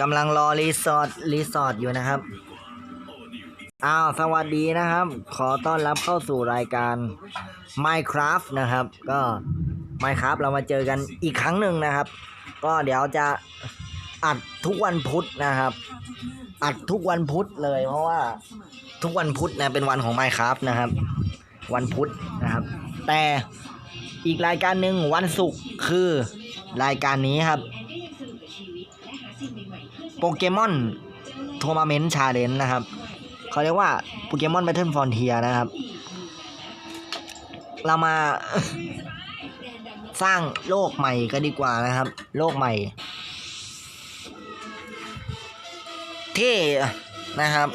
กำลังรอรีสอร์ทรีสอร์ทอยู่นะครับ อ้าว สวัสดีนะครับ ขอต้อนรับเข้าสู่รายการ Minecraft นะครับ ก็ Minecraft เรามาเจอกันอีกครั้งหนึ่งนะครับ ก็เดี๋ยวจะอัดทุกวันพุธนะครับ อัดทุกวันพุธเลย เพราะว่าทุกวันพุธนะเป็นวันของ Minecraft นะครับ วันพุธนะครับ แต่อีกรายการหนึ่งวันศุกร์คือรายการนี้ครับ เกมอนทัวร์นาเมนต์ชาเลนจ์นะครับเขาเรียกว่าโปเกมอนแบทเทิลฟอนเทียนะครับ เรามาสร้างโลกใหม่ก็ดีกว่านะครับ โลกใหม่ ที่นะครับ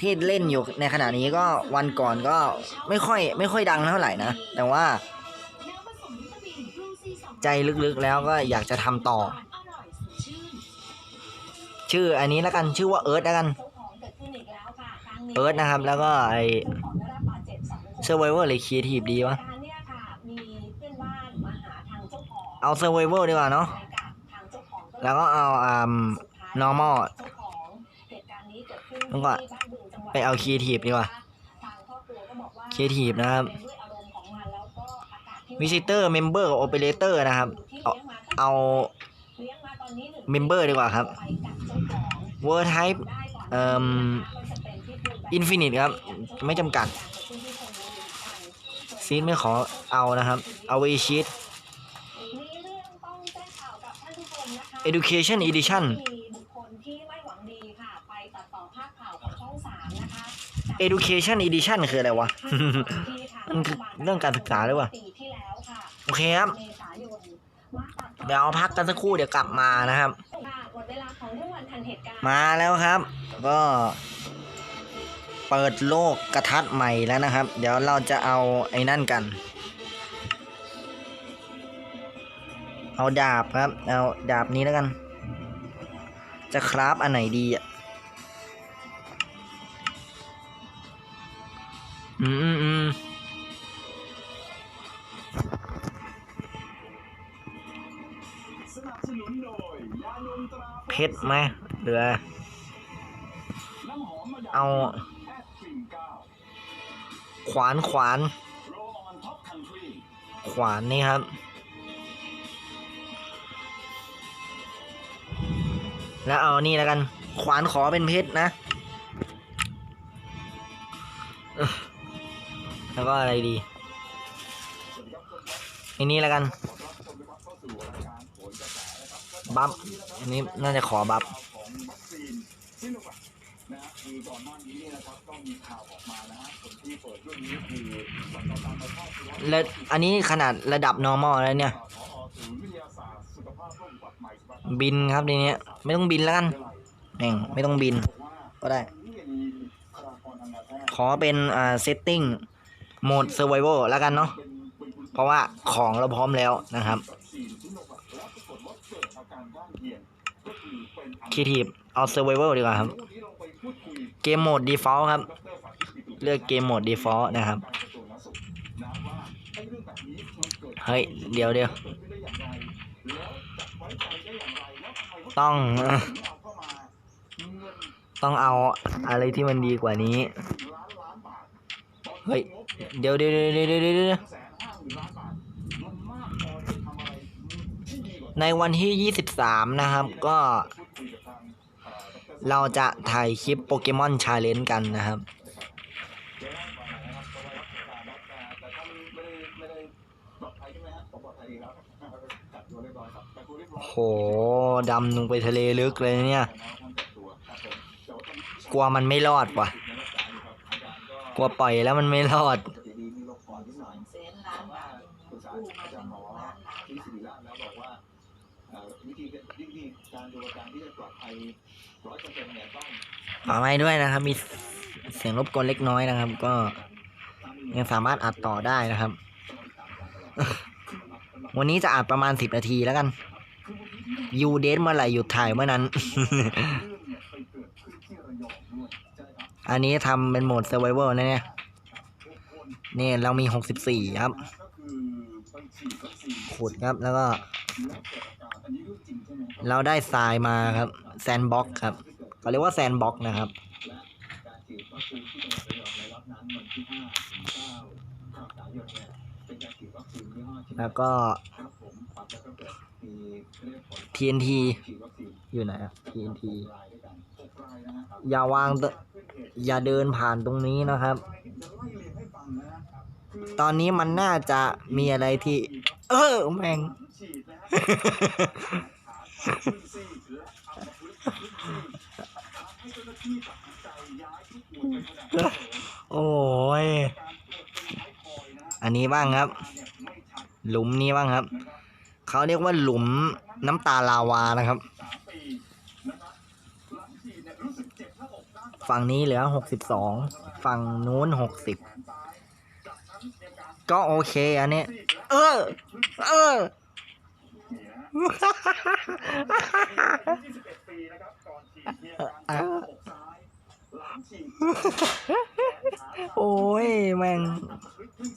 ที่เล่นอยู่ในขณะนี้ก็วันก่อนก็ไม่ค่อยไม่ค่อยดังเท่าไหร่นะ แต่ว่า ใจลึกๆแล้วก็อยากจะทำต่อ ชื่ออันนี้แล้วกันชื่อว่าเอิร์ธแล้วกันเอิร์ธนะครับ แล้วก็ไอเซอร์ไวเวอร์หรือครีเอทีฟดีวะเอาเซอร์ไวเวอร์ดีกว่าเนาะแล้วก็เอาอ่า normal แล้วก็ไปเอาครีเอทีฟดีกว่าครีเอทีฟนะครับ visitor member กับ operator นะครับ เอาเอา member ดีกว่าครับ word type เอ่อ infinite ครับ ไม่จำกัด ซีดไม่ขอเอานะครับ เอาไว้ชีต education edition education edition คืออะไรวะ มันคือเรื่องการศึกษาหรือเปล่าโอเคครับ เดี๋ยวพักกันสักครู่เดี๋ยวกลับมานะครับ เวลาของรางวันทันเหตุการณ์มาแล้วครับ ก็เปิดโลกกระทัดใหม่แล้วนะครับ เดี๋ยวเราจะเอาไอ้นั่นกัน เอาดาบครับ เอาดาบนี้แล้วกัน จะคราฟอันไหนดีอะอืมอืม เพชรไหมเหลือน้อเอา ขวานขวาน ขวานนี่ครับ แล้วเอานี่แล้วกัน ขวานขอเป็นเพชรนะ แล้วก็อะไรดีอันนี้แล้วกัน บัฟอันนี้น่าจะขอบัฟแวคนะฮะคือก่อนหน้านี้เนี่ยนะครับก็มีข่าวออกมานะฮะคนที่เปิดเรื่องนี้คือสัตวแพทย์ในแพทย์สุวัสดิ์แล้วอันนี้ขนาดระดับ normal แล้วเนี่ย บินครับทีนี้ไม่ต้องบินแล้วกันแม่งไม่ต้องบิน ก็ได้ ขอเป็นอ่า setting โหมด survival แล้วกันเนาะ เพราะว่าของเราพร้อมแล้วนะครับ คีทีฟเอาเซอร์ไวเวอร์ดีกว่าครับ เกมโหมดดีฟอลต์ครับ เลือกเกมโหมดดีฟอลต์นะครับ เฮ้ย เดี๋ยวเดี๋ยวต้องต้องเอาอะไรที่มันดีกว่านี้ เฮ้ย เดี๋ยวเดี๋ยวเดี๋ยวเดี๋ยวเดี๋ยวในวันที่ยี่สิบสามนะครับ ก็ เราจะถ่ายคลิปโปเกมอนชาเลนจ์กันนะครับ โห ดำลงไปทะเลลึกเลยเนี่ย กลัวมันไม่รอดว่ะ กลัวปล่อยแล้วมันไม่รอด การดูอาการที่จะปลอดภัยร้อยเปอร์เซ็นต์เนี่ยต้องขอไม่ด้วยนะครับ มีเสียงรบกวนเล็กน้อยนะครับ ก็ยังสามารถอัดต่อได้นะครับ วันนี้จะอัดประมาณสิบนาทีแล้วกันยูเดทเมื่อไหร่หยุดถ่ายเมื่อนั้น อันนี้ทำเป็นโหมด survival นะเนี่ยนี่เรามีหกสิบสี่ครับ ขุดครับแล้วก็ เราได้ทรายมาครับ แซนบ็อกครับเขาเรียกว่าแซนบ็อกนะครับ แล้วก็ TNT อยู่ไหนครับ TNT อย่าวางอย่าเดินผ่านตรงนี้นะครับ ตอนนี้มันน่าจะมีอะไรที่ เออแม่ง โอ้ย อันนี้บ้างครับ หลุมนี้บ้างครับ เขาเรียกว่าหลุมน้ำตาลาวานะครับสามปีนะครับหลังนี้เหน้าอกด้านซ้ายฝั่งฝั่งนู้น60แขนซ้ายจากนั้นมีอาการก็โอเคอันนี้ เออ เออ 21ปีนะครับก่อนฉีดมีอาการเจ็บอกซ้ายหลังฉีดโอ้ยแม่ง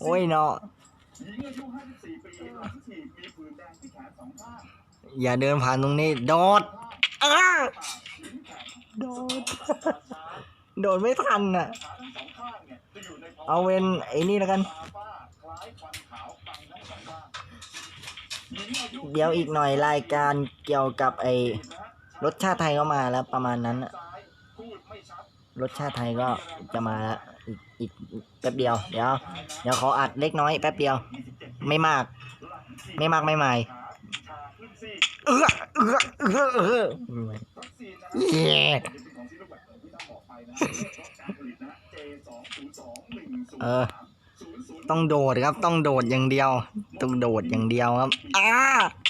โอ้ยเนาะหญิงอายุ54ปีหลังฉีดมีผื่นแดงที่แขนสองข้างอย่าเดินผ่านตรงนี้ โดดอ้าโดด โดดไม่ทันอะเนี่ยจะอยู่ในภวะเอาเวนไอ้นี่แล้วกัน คล้ายควันขาวฟังทั้งสองข้างหญิงอายุ เดี๋ยวอีกหน่อยรายการเกี่ยวกับไอ้รสชาติไทยก็มาแล้วประมาณนั้นอะรสชาติไทยก็จะมาแล้วอีกอีกแป๊บเดียวเดี๋ยวเดี๋ยวขออัดเล็กน้อยแป๊บเดียว ไม่มาก ไม่มากไม่ไม่เออเออเออเออวัคซีนนะเย่เป็นของซีโนแวคที่ต้องบอกไปนะเรื่องของการผลิตนะ J 2 0 2 1 0เออต้องโดดครับต้องโดดอย่างเดียว ต้องโดดอย่างเดียวครับอ้า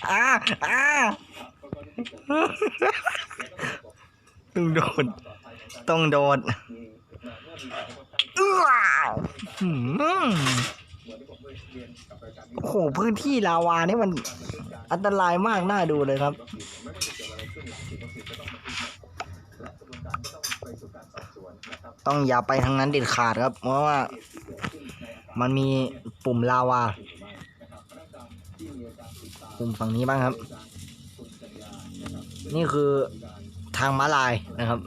อ้าอ้าต้องโดด ต้องโดดอื้อหืมโอ้โหพื้นที่ลาวานี่มันอันตรายมากน่าดูเลยครับต้องอย่าไปทางนั้นเด็ดขาดครับ เพราะว่ามันมีปุ่มลาวา ปุ่มฝั่งนี้บ้างครับ นี่คือทางม้าลายนะครับ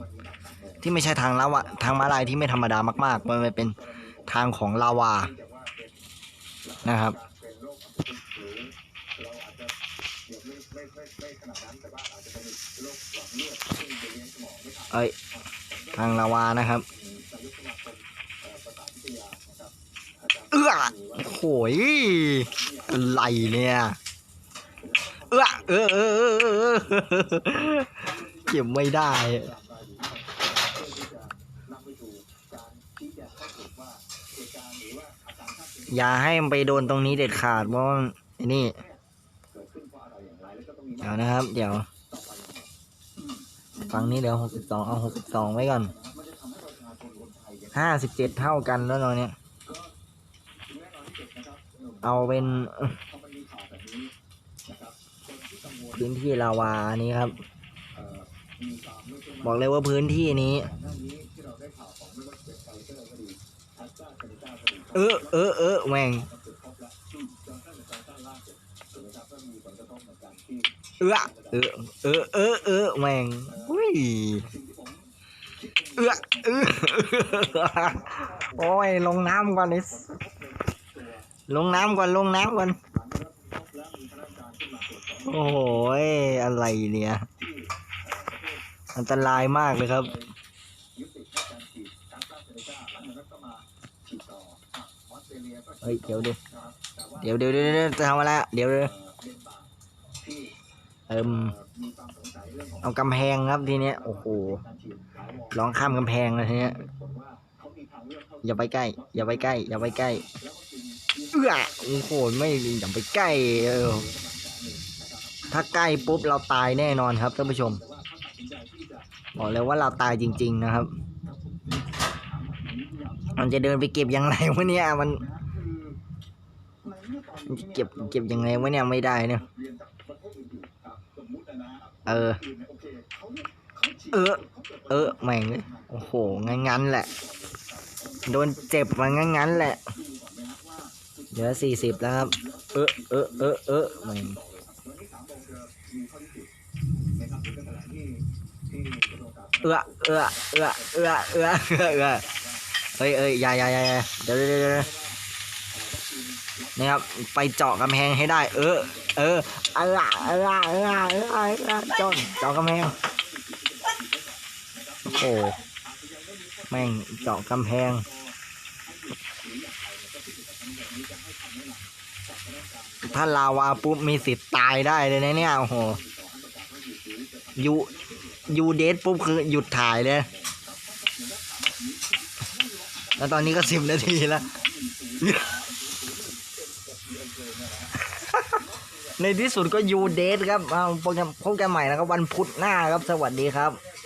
ที่ไม่ใช่ทางลาวาทางม้าลายที่ไม่ธรรมดามาก ๆ มันเป็นทางของลาวานะครับเอ้ยทางลาวานะครับเอื้อโหยอะไรเนี่ย เออเออเออเออเออเก็บไม่ได้อย่าให้มันไปโดนตรงนี้เด็ดขาดเพราะว่าไอ้นี่ เดี๋ยวนะครับ เดี๋ยวฝั่งนี้เดี๋ยวหกสิบสองเอาหกสิบสองไว้ก่อนห้าสิบเจ็ดเท่ากันแล้วเนาะเนี่ย เอาเป็น พื้นที่ลาวาอันนี้ครับ บอกเลยว่าพื้นที่นี้ เออเออเออแม่งเออเออเออเออเออแม่งอุ้ยเออเออโอ้ยลงน้ำก่อนนิสลงน้ำก่อนลงน้ำก่อน โอ้โหอะไรเนี่ย อันตรายมากเลยครับ เฮ้ย เดี๋ยวดิเดี๋ยวเดี๋ยวเดี๋ยวจะทำอะไรอะเดี๋ยวเดี๋ยวเอิมเอากำแพงครับทีเนี้ย โอ้โหร้องข้ามกำแพงเลยทีเนี้ย อย่าไปใกล้ อย่าไปใกล้ อย่าไปใกล้เอื้อโอ้โห ไม่อย่าไปใกล้เออ ถ้าใกล้ปุ๊บเราตายแน่นอนครับท่านผู้ชม บอกเลยว่าเราตายจริง ๆนะครับ มันจะเดินไปเก็บยังไงวะเนี่ยมันเก็บเก็บยังไงวะเนี่ยไม่ได้เนี่ยเออ เออ เออแม่งเลยโอ้โหงั้นๆแหละ โดนเจ็บมางั้นๆแหละเหลือสี่สิบแล้วครับ เออเออเออเออแม่ง อเอื้อเอื้อเอื้อเอื้อเอื้อเอื้อเฮ้ยเอ้ยอย่าอย่าอย่ายเดี๋ยวเดี๋ยวเดี๋ยวนี่ครับไปเจาะกำแพงให้ได้ เออ เออเออเออเออเออเออเอเจาะเจาะกำแพงโอ้โหแม่งเจาะกำแพงถ้าลาวาปุ๊บมีสิทธิ์ตายได้เลยนะเนี่ยโอ้โหยู ยูเดทปุ๊บคือหยุดถ่ายเลย แล้วตอนนี้ก็สิบนาทีแล้ว ในที่สุดก็ยูเดทครับเอาพบกันพบกันใหม่นะครับ วันพุธหน้าครับ สวัสดีครับ